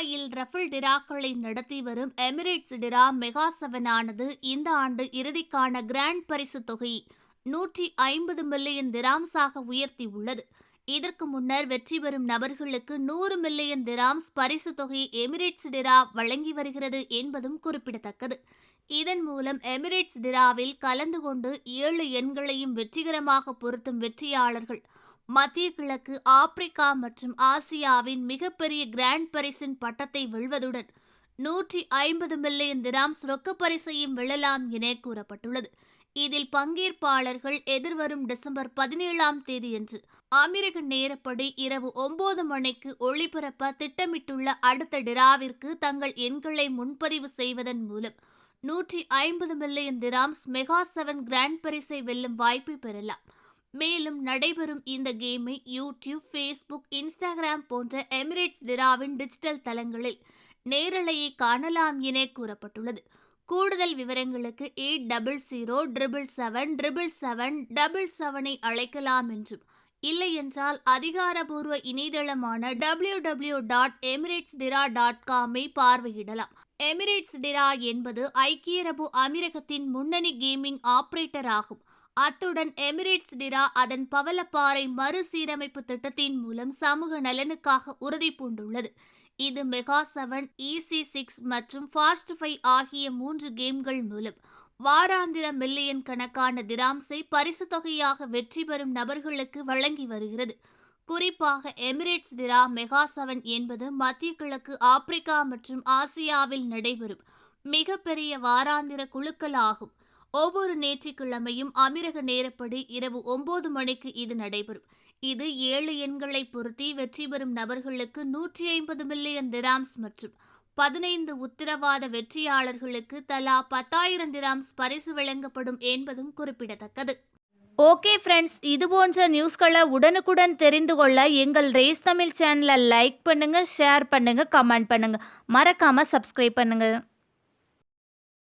துபாயில் ரஃபல் டிராக்களை நடத்தி வரும் எமிரேட்ஸ் டிரா மெகா செவனானது இந்த ஆண்டு இறுதிக்கான கிராண்ட் பரிசு தொகை நூற்றி ஐம்பது மில்லியன் திராம்ஸாக உயர்த்தியுள்ளது இதற்கு முன்னர் வெற்றி பெறும் நபர்களுக்கு நூறு மில்லியன் திராம்ஸ் பரிசு தொகை எமிரேட்ஸ் டிரா வழங்கி வருகிறது என்பதும் குறிப்பிடத்தக்கது. இதன் மூலம் எமிரேட்ஸ் டிராவில் கலந்து கொண்டு ஏழு எண்களையும் வெற்றிகரமாக பொருத்தும் வெற்றியாளர்கள் மத்திய கிழக்கு ஆப்பிரிக்கா மற்றும் ஆசியாவின் மிகப்பெரிய கிராண்ட் பரிசின் பட்டத்தை வெல்வதுடன் நூற்றி ஐம்பது மில்லியன் திராம்ஸ் ரொக்க பரிசையும் வெல்லலாம் என கூறப்பட்டுள்ளது. இதில் பங்கேற்பாளர்கள் எதிர்வரும் டிசம்பர் பதினேழாம் தேதியன்று அமெரிக்க நேரப்படி இரவு ஒன்பது மணிக்கு ஒளிபரப்ப திட்டமிட்டுள்ள அடுத்த டிராவிற்கு தங்கள் எண்களை முன்பதிவு செய்வதன் மூலம் நூற்றி ஐம்பது million dirhams Mega Seven grand பரிசை வெல்லும் வாய்ப்பை பெறலாம். மேலும் நடைபெறும் இந்த கேமை யூடியூப் ஃபேஸ்புக் இன்ஸ்டாகிராம் போன்ற எமிரேட்ஸ் டிராவின் டிஜிட்டல் தளங்களில் நேரலையை காணலாம் என கூறப்பட்டுள்ளது. கூடுதல் விவரங்களுக்கு eight double zero triple seven triple seven double செவனை அழைக்கலாம் என்றும். இல்லையென்றால் அதிகாரபூர்வ இணையதளமான W W dot Emirates draw dot காமை பார்வையிடலாம். எமிரேட்ஸ் டிரா என்பது ஐக்கிய அரபு அமீரகத்தின் முன்னணி கேமிங் ஆபரேட்டர் ஆகும் அத்துடன் எமிரேட்ஸ் டிரா அதன் பவளப்பாறை மறுசீரமைப்பு திட்டத்தின் மூலம் சமூக நலனுக்காக உறுதி பூண்டுள்ளது இது மெகா செவன் இசி சிக்ஸ் மற்றும் ஃபாஸ்ட் ஃபைவ் ஆகிய மூன்று கேம்கள் மூலம் வாராந்திர மில்லியன் கணக்கான திராம்ஸை பரிசு தொகையாக வெற்றி பெறும் நபர்களுக்கு வழங்கி வருகிறது. குறிப்பாக எமிரேட்ஸ் டிரா மெகா செவன் என்பது மத்திய கிழக்கு ஆப்பிரிக்கா மற்றும் ஆசியாவில் நடைபெறும் மிகப்பெரிய வாராந்திர குழுக்கள் ஆகும் ஒவ்வொரு ஞாயிற்றுக்கிழமையும் அமீரக நேரப்படி இரவு ஒன்பது மணிக்கு இது நடைபெறும். இது ஏழு எண்களை பொருத்தி வெற்றி பெறும் நபர்களுக்கு நூற்றி ஐம்பது மில்லியன் திராம்ஸ் மற்றும் பதினைந்து உத்தரவாத வெற்றியாளர்களுக்கு தலா பத்தாயிரம் திராம்ஸ் பரிசு வழங்கப்படும் என்பதும் குறிப்பிடத்தக்கது. ஓகே ஃப்ரெண்ட்ஸ் இது போன்ற நியூஸ்களை உடனுக்குடன் தெரிந்து கொள்ள எங்கள் ரேஸ் தமிழ் சேனலை லைக் பண்ணுங்கள் ஷேர் பண்ணுங்கள் கமெண்ட் பண்ணுங்கள் மறக்காமல் சப்ஸ்கிரைப் பண்ணுங்கள்